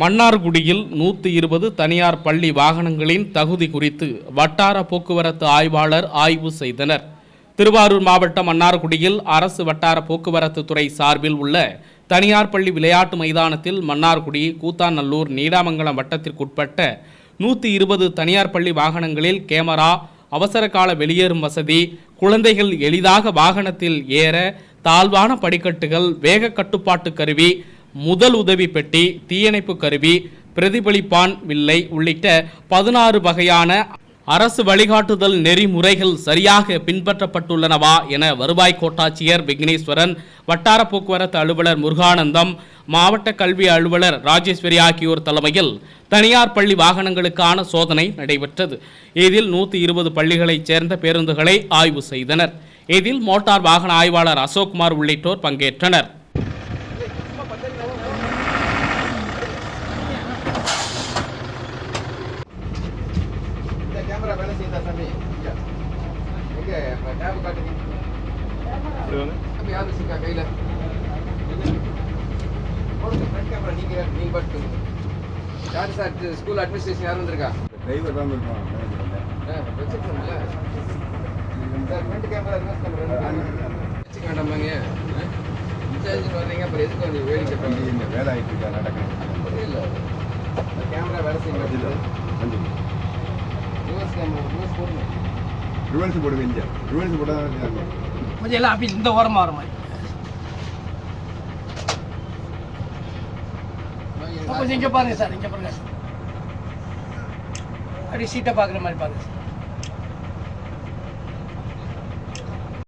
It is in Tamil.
மன்னார்குடியில் நூற்றி இருபது தனியார் பள்ளி வாகனங்களின் தகுதி குறித்து வட்டார போக்குவரத்து ஆய்வாளர் ஆய்வு செய்தனர். திருவாரூர் மாவட்டம் மன்னார்குடியில் அரசு வட்டார போக்குவரத்து துறை சார்பில் உள்ள தனியார் பள்ளி விளையாட்டு மைதானத்தில் மன்னார்குடி கூத்தாநல்லூர் நீடாமங்கலம் வட்டத்திற்குட்பட்ட நூற்றி இருபது தனியார் பள்ளி வாகனங்களில் கேமரா அவசரகால வெளியேறும் வசதி குழந்தைகள் எளிதாக வாகனத்தில் ஏற தாழ்வான படிக்கட்டுகள் வேக கட்டுப்பாட்டு கருவி முதல் உதவி பெட்டி தீயணைப்பு கருவி பிரதிபலிப்பான் வில்லை உள்ளிட்ட பதினாறு வகையான அரசு வழிகாட்டுதல் நெறிமுறைகள் சரியாக பின்பற்றப்பட்டுள்ளனவா என வருவாய் கோட்டாட்சியர் விக்னேஸ்வரன் வட்டார போக்குவரத்து அலுவலர் முருகானந்தம் மாவட்ட கல்வி அலுவலர் ராஜேஸ்வரி ஆகியோர் தலைமையில் தனியார் பள்ளி வாகனங்களுக்கான சோதனை நடைபெற்றது. இதில் நூற்றி இருபது பள்ளிகளைச் சேர்ந்த பேருந்துகளை ஆய்வு செய்தனர். இதில் மோட்டார் வாகன ஆய்வாளர் அசோக்குமார் உள்ளிட்டோர் பங்கேற்றனர் இந்த கேமரா வேலை செய்யுதா சாமி. எங்க? டேப் காட்டுங்க. சாமி யார் வச்சிருக்கா கையில? ஃப்ரண்ட் கேமரா நீங்க நீங்க பாட்டு யார் சார்? ஸ்கூல் அட்மினிஸ்ட்ரேஷன் யார் வந்திருக்கா? டிரைவர் தான் இருக்கான் வச்சிருக்கோம்ல. சார் ஃப்ரண்ட் கேமரா வச்சுக்க வேண்டாமாங்க இன்சார்ஜ் வர்றீங்க அப்புறம் எதுக்கு வந்து வேடிக்கை இந்த வேலை ஆகிட்டு இருக்கா? நடக்கணும். புரியல கேமரா வேலை செய்ய மாட்டேங்குது ரிவர்ஸ் கேமரா ரிவர்ஸ் போடுங்க போடுவேன் ரிவர்ஸ் போட்டால் கொஞ்சம் எல்லாம் அப்படி இந்த ஓரமாக வர மாதிரி கொஞ்சம் இங்கே பாருங்க சார் இங்கே பாருங்க. அப்படி சீட்டை பார்க்குற மாதிரி பாருங்க சார்.